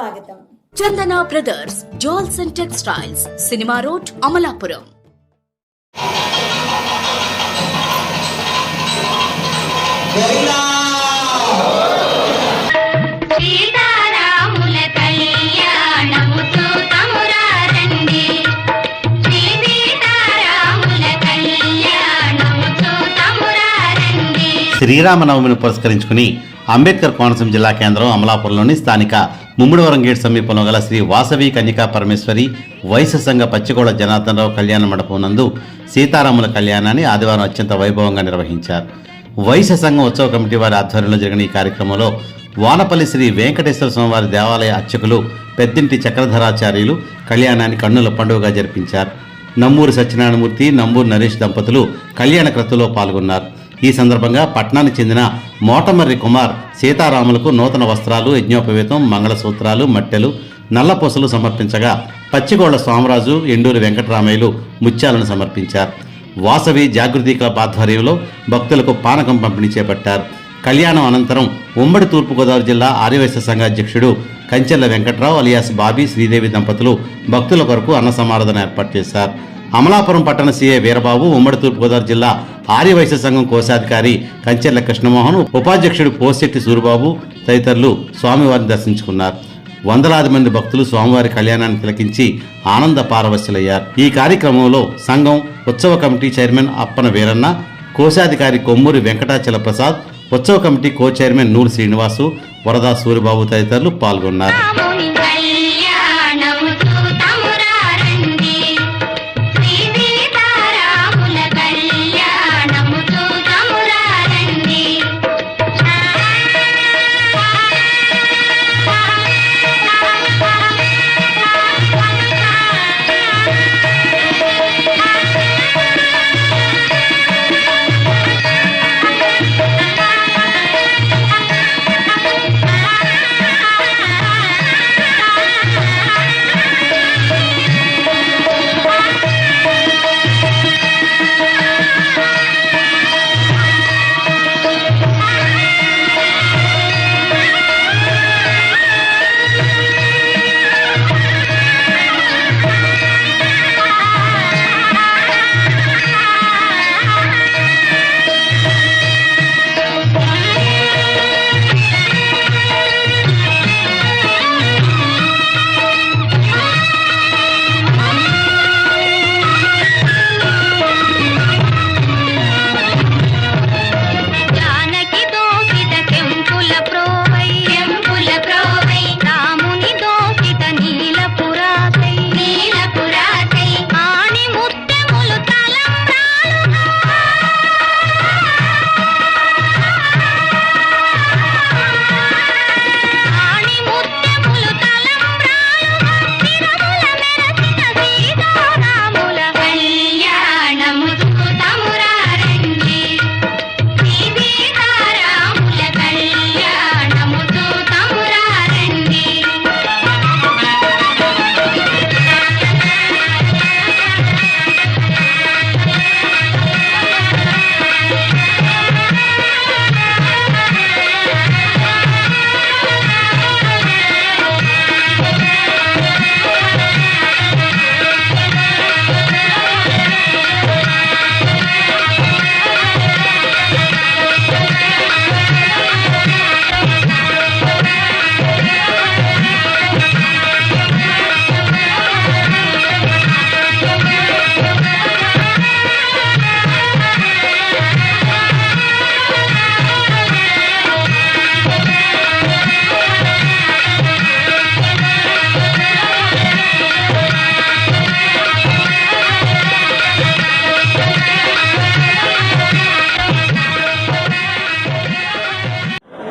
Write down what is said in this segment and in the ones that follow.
స్వాగతం. Chandana brothers jewels and textiles cinema road Amalapuram శ్రీరామనవమిని పురస్కరించుకుని అంబేద్కర్ కోనసీమ జిల్లా కేంద్రం అమలాపురంలోని స్థానిక ముమ్మిడివరం గేట్ సమీపంలో గల శ్రీ వాసవి కన్యకా పరమేశ్వరి వైశ్య సంఘ పచ్చికోడ జనార్దనరావు కళ్యాణ మండపం నందు సీతారాముల కళ్యాణాన్ని ఆదివారం అత్యంత వైభవంగా నిర్వహించారు. వైశ్య సంఘం ఉత్సవ కమిటీ వారి ఆధ్వర్యంలో జరిగిన ఈ కార్యక్రమంలో వానపల్లి శ్రీ వెంకటేశ్వర స్వామివారి దేవాలయ అర్చకులు పెద్దింటి చక్రధరాచార్యులు కళ్యాణాన్ని కన్నుల పండుగగా జరిపించారు. నమ్మూరు సత్యనారాయణమూర్తి నమ్మూరు నరేష్ దంపతులు కళ్యాణ క్రతులో పాల్గొన్నారు. ఈ సందర్భంగా పట్నానికి చెందిన మోటమర్రి కుమార్ సీతారాములకు నూతన వస్త్రాలు యజ్ఞోపవేతం మంగళసూత్రాలు మట్టెలు నల్లపూసలు సమర్పించగా పచ్చిగోళ్ళ స్వామరాజు ఎండూరి వెంకటరామయ్యలు ముత్యాలను సమర్పించారు. వాసవి జాగృతి క్లబ్ ఆధ్వర్యంలో భక్తులకు పానకం పంపిణీ చేపట్టారు. కళ్యాణం అనంతరం ఉమ్మడి తూర్పుగోదావరి జిల్లా ఆర్యవైశ్య సంఘ అధ్యక్షుడు కంచెల్ల వెంకట్రావు అలియాస్ బాబీ శ్రీదేవి దంపతులు భక్తుల కొరకు అన్న సమారాధన ఏర్పాటు చేశారు. అమలాపురం పట్టణ సీఏ వీరబాబు ఉమ్మడి తూర్పుగోదావరి జిల్లా ఆర్యవైశ్య సంఘం కోశాధికారి కంచెల్ల కృష్ణమోహన్ ఉపాధ్యక్షుడు పోసెట్టి సూరిబాబు తదితరులు స్వామివారిని దర్శించుకున్నారు. వందలాది మంది భక్తులు స్వామివారి కళ్యాణాన్ని తిలకించి ఆనంద పారవశ్యులయ్యారు. ఈ కార్యక్రమంలో సంఘం ఉత్సవ కమిటీ చైర్మన్ అప్పన వీరన్న కోశాధికారి కొమ్మూరి వెంకటాచల ప్రసాద్ ఉత్సవ కమిటీ కో చైర్మన్ నూరు శ్రీనివాసు వరదా సూరిబాబు తదితరులు పాల్గొన్నారు.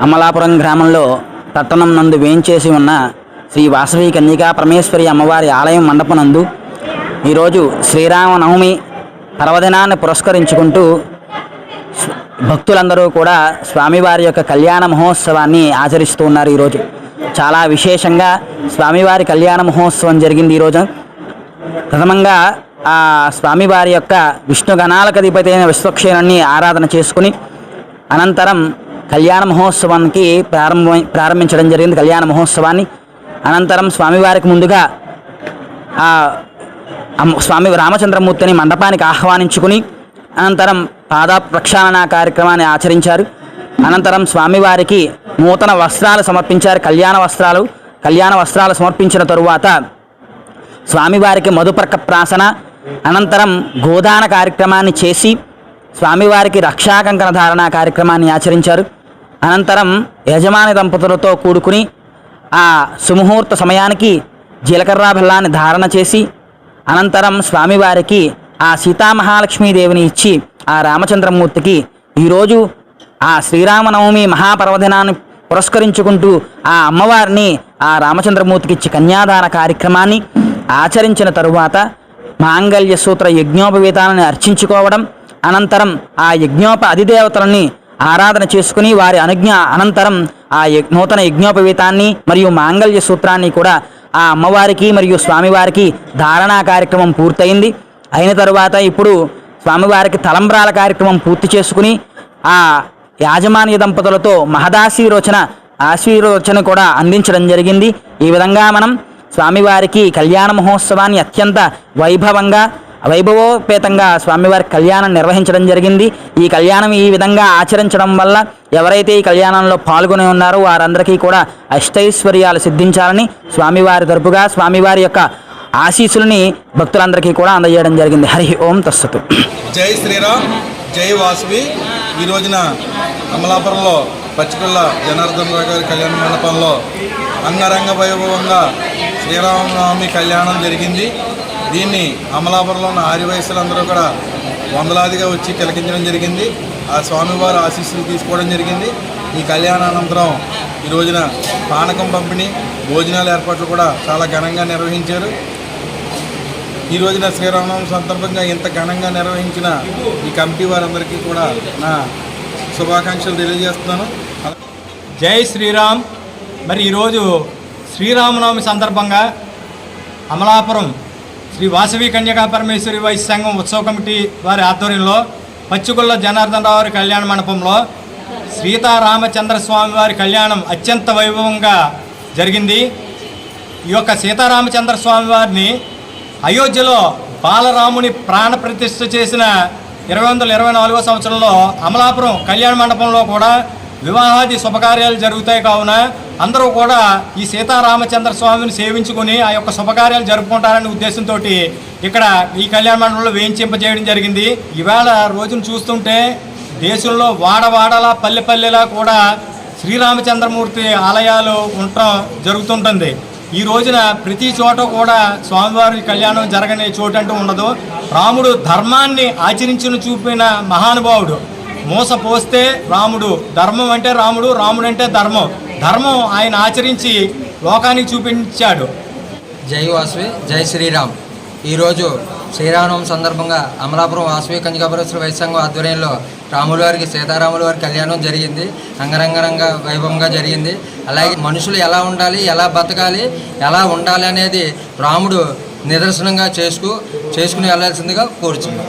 అమలాపురం గ్రామంలో పట్టణం నందు వేయించేసి ఉన్న శ్రీ వాసవి కన్యకా పరమేశ్వరి అమ్మవారి ఆలయం మండపనందు ఈరోజు శ్రీరామనవమి పర్వదినాన్ని పురస్కరించుకుంటూ భక్తులందరూ కూడా స్వామివారి యొక్క కళ్యాణ మహోత్సవాన్ని ఆచరిస్తూ ఉన్నారు ఈరోజు. చాలా విశేషంగా స్వామివారి కళ్యాణ మహోత్సవం జరిగింది ఈరోజు. ప్రథమంగా ఆ స్వామివారి యొక్క విష్ణు గణాలకు అధిపతి అయిన విశ్వక్షేణుని ఆరాధన చేసుకుని అనంతరం కళ్యాణ మహోత్సవానికి ప్రారంభం ప్రారంభించడం జరిగింది కళ్యాణ మహోత్సవాన్ని. అనంతరం స్వామివారికి ముందుగా ఆ స్వామి రామచంద్రమూర్తిని మండపానికి ఆహ్వానించుకుని అనంతరం పాద ప్రక్షాళన కార్యక్రమాన్ని ఆచరించారు. అనంతరం స్వామివారికి నూతన వస్త్రాలు సమర్పించారు కళ్యాణ వస్త్రాలు. కళ్యాణ వస్త్రాలు సమర్పించిన తరువాత స్వామివారికి మధుపర్క ప్రాసన అనంతరం గోదాన కార్యక్రమాన్ని చేసి స్వామివారికి రక్షాకంకణ ధారణ కార్యక్రమాన్ని ఆచరించారు. అనంతరం యజమాని దంపతులతో కూడుకుని ఆ సుముహూర్త సమయానికి జీలకర్ర బెల్లాన్ని ధారణ చేసి అనంతరం స్వామివారికి ఆ సీతామహాలక్ష్మీదేవిని ఇచ్చి ఆ రామచంద్రమూర్తికి ఈరోజు ఆ శ్రీరామనవమి మహాపర్వదినాన్ని పురస్కరించుకుంటూ ఆ అమ్మవారిని ఆ రామచంద్రమూర్తికి ఇచ్చి కన్యాదాన కార్యక్రమాన్ని ఆచరించిన తరువాత మాంగళ్య సూత్ర యజ్ఞోపవీతాలను అర్చించుకోవడం అనంతరం ఆ యజ్ఞోప అధిదేవతలని ఆరాధన చేసుకుని వారి అనుజ్ఞ అనంతరం ఆ నూతన యజ్ఞోపవీతాన్ని మరియు మాంగళ్య సూత్రాన్ని కూడా ఆ అమ్మవారికి మరియు స్వామివారికి ధారణా కార్యక్రమం పూర్తయింది. అయిన తరువాత ఇప్పుడు స్వామివారికి తలంబ్రాల కార్యక్రమం పూర్తి చేసుకుని ఆ యాజమాన్య దంపతులతో మహదాశీరోచన ఆశీర్వచన కూడా అందించడం జరిగింది. ఈ విధంగా మనం స్వామివారికి కళ్యాణ మహోత్సవాన్ని అత్యంత వైభవంగా వైభవోపేతంగా స్వామివారి కళ్యాణం నిర్వహించడం జరిగింది. ఈ కళ్యాణం ఈ విధంగా ఆచరించడం వల్ల ఎవరైతే ఈ కళ్యాణంలో పాల్గొని ఉన్నారో వారందరికీ కూడా అష్టైశ్వర్యాలు సిద్ధించాలని స్వామివారి తరపుగా స్వామివారి యొక్క ఆశీస్సులని భక్తులందరికీ కూడా అందజేయడం జరిగింది. హరి ఓం తస్సతు. జై శ్రీరామ్ జై వాసువి. ఈ రోజున అమలాపురంలో పచ్చికొల్ల జనార్దన్ రావు గారి కళ్యాణ మండపంలో అంగరంగ వైభవంగా శ్రీరామనవమి కళ్యాణం జరిగింది. దీన్ని అమలాపురంలో ఉన్న ఆర్యవయసులందరూ కూడా వందలాదిగా వచ్చి తిలకించడం జరిగింది. ఆ స్వామివారి ఆశీస్సులు తీసుకోవడం జరిగింది. ఈ కళ్యాణానంతరం ఈ రోజున పానకం పంపిణీ భోజనాల ఏర్పాట్లు కూడా చాలా ఘనంగా నిర్వహించారు. ఈ రోజున శ్రీరామనవమి సందర్భంగా ఇంత ఘనంగా నిర్వహించిన ఈ కమిటీ వారందరికీ కూడా నా శుభాకాంక్షలు తెలియజేస్తున్నాను. జై శ్రీరామ్. మరి ఈరోజు శ్రీరామనవమి సందర్భంగా అమలాపురం శ్రీ వాసవి కన్యకా పరమేశ్వరి వైశ్య సంఘం ఉత్సవ కమిటీ వారి ఆధ్వర్యంలో పచ్చికొల్ల జనార్దన్ రావు వారి కళ్యాణ మండపంలో సీతారామచంద్ర స్వామి వారి కళ్యాణం అత్యంత వైభవంగా జరిగింది. ఈ యొక్క సీతారామచంద్ర స్వామి వారిని అయోధ్యలో బాలరాముని ప్రాణ ప్రతిష్ఠ చేసిన ఇరవై వందల ఇరవై నాలుగో సంవత్సరంలో అమలాపురం కళ్యాణ మండపంలో కూడా వివాహాది శుభకార్యాలు జరుగుతాయి కావున అందరూ కూడా ఈ సీతారామచంద్ర స్వామిని సేవించుకొని ఆ యొక్క శుభకార్యాలు జరుపుకుంటారనే ఉద్దేశంతో ఇక్కడ ఈ కళ్యాణ మండపంలో వేయించింపజేయడం జరిగింది. ఈవేళ రోజును చూస్తుంటే దేశంలో వాడవాడలా పల్లె పల్లెలా కూడా శ్రీరామచంద్రమూర్తి ఆలయాలు ఉండటం జరుగుతుంటుంది. ఈ రోజున ప్రతి చోట కూడా స్వామివారి కళ్యాణం జరగని చోటు అంటూ ఉండదు. రాముడు ధర్మాన్ని ఆచరించిన చూపిన మహానుభావుడు. మూస పోస్తే రాముడు ధర్మం అంటే రాముడు రాముడు అంటే ధర్మం. ధర్మం ఆయన ఆచరించి లోకానికి చూపించాడు. జై వాసువి జై శ్రీరామ్. ఈరోజు శ్రీరామనవమి సందర్భంగా అమలాపురం వాసవి కంజకాపురేశ్వర వైసంఘం ఆధ్వర్యంలో రాముల వారికి సీతారాముల వారి కళ్యాణం జరిగింది. అంగరంగరంగా వైభవంగా జరిగింది. అలాగే మనుషులు ఎలా ఉండాలి ఎలా బతకాలి ఎలా ఉండాలి అనేది రాముడు నిదర్శనంగా చేసుకు చేసుకుని వెళ్ళాల్సిందిగా కోరుచున్నాం.